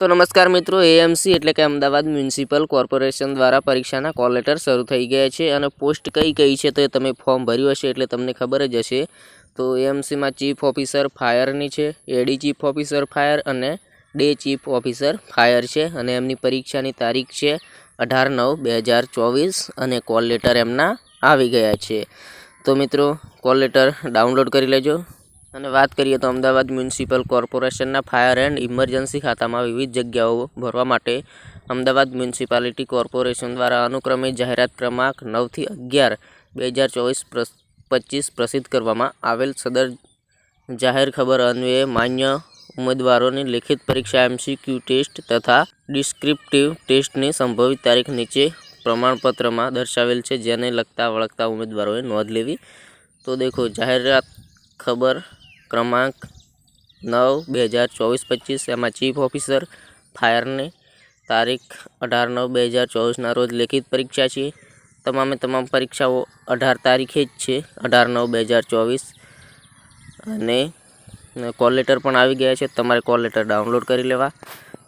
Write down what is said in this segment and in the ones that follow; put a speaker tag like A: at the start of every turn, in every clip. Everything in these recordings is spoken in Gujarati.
A: તો નમસ્કાર મિત્રો એએમસી એટલે કે અમદાવાદ મ્યુનિસિપલ કોર્પોરેશન દ્વારા પરીક્ષાના કોલ લેટર શરૂ થઈ ગયા છે અને પોસ્ટ કઈ કઈ છે તો એ તમે ફોર્મ ભર્યું હશે એટલે તમને ખબર જ હશે. તો એએમસીમાં ચીફ ઓફિસર ફાયરની છે એડી ચીફ ઓફિસર ફાયર અને ડે ચીફ ઓફિસર ફાયર છે અને એમની પરીક્ષાની તારીખ છે અઢાર નવ બે હજાર ચોવીસ અને કોલ લેટર એમના આવી ગયા છે. તો મિત્રો, કોલ લેટર ડાઉનલોડ કરી લેજો. અને વાત કરીએ તો અમદાવાદ મ્યુનિસિપલ કોર્પોરેશનના ફાયર એન્ડ ઇમરજન્સી ખાતામાં વિવિધ જગ્યાઓ ભરવા માટે અમદાવાદ મ્યુનિસિપાલિટી કોર્પોરેશન દ્વારા અનુક્રમે જાહેરાત ક્રમાંક નવથી અગિયાર બે હજાર ચોવીસ પચીસ પ્રસિદ્ધ કરવામાં આવેલ સદર જાહેર ખબર અન્વયે માન્ય ઉમેદવારોની લેખિત પરીક્ષા એમસીક્યુ ટેસ્ટ તથા ડિસ્ક્રિપ્ટિવ ટેસ્ટની સંભવિત તારીખ નીચે પ્રમાણપત્રમાં દર્શાવેલ છે, જેને લગતા વળગતા ઉમેદવારોએ નોંધ લેવી. તો દેખો, જાહેરાત ખબર ક્રમાંક નવ, બે હજાર ચોવીસ, પચીસ. એમાં ચીફ ઓફિસર ફાયરની તારીખ અઢાર નવ, બે હજાર ચોવીસના રોજ લેખિત પરીક્ષા છે. તમામે તમામ પરીક્ષાઓ અઢાર તારીખે જ છે. અઢાર નવ, બે હજાર ચોવીસ. અને કોલ લેટર પણ આવી ગયા છે. તમારે કોલ લેટર ડાઉનલોડ કરી લેવા.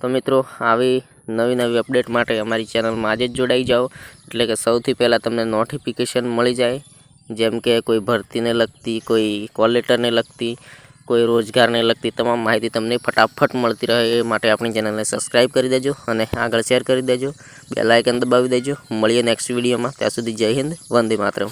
A: તો મિત્રો, આવી નવી નવી અપડેટ માટે અમારી ચેનલમાં આજે જ જોડાઈ જાઓ. એટલે કે સૌથી પહેલાં તમને નોટિફિકેશન મળી જાય. જેમ કે કોઈ ભરતીને લગતી, કોઈ કોલ લેટરને લગતી, કોઈ રોજગારને લગતી તમામ માહિતી તમને ફટાફટ મળતી રહે એ માટે આપણી ચેનલને સબસ્ક્રાઈબ કરી દેજો અને આગળ શેર કરી દેજો. બે લાઇકન દબાવી દેજો. મળીએ નેક્સ્ટ વિડીયોમાં. ત્યાં સુધી જય હિન્દ. વંદે માતરમ.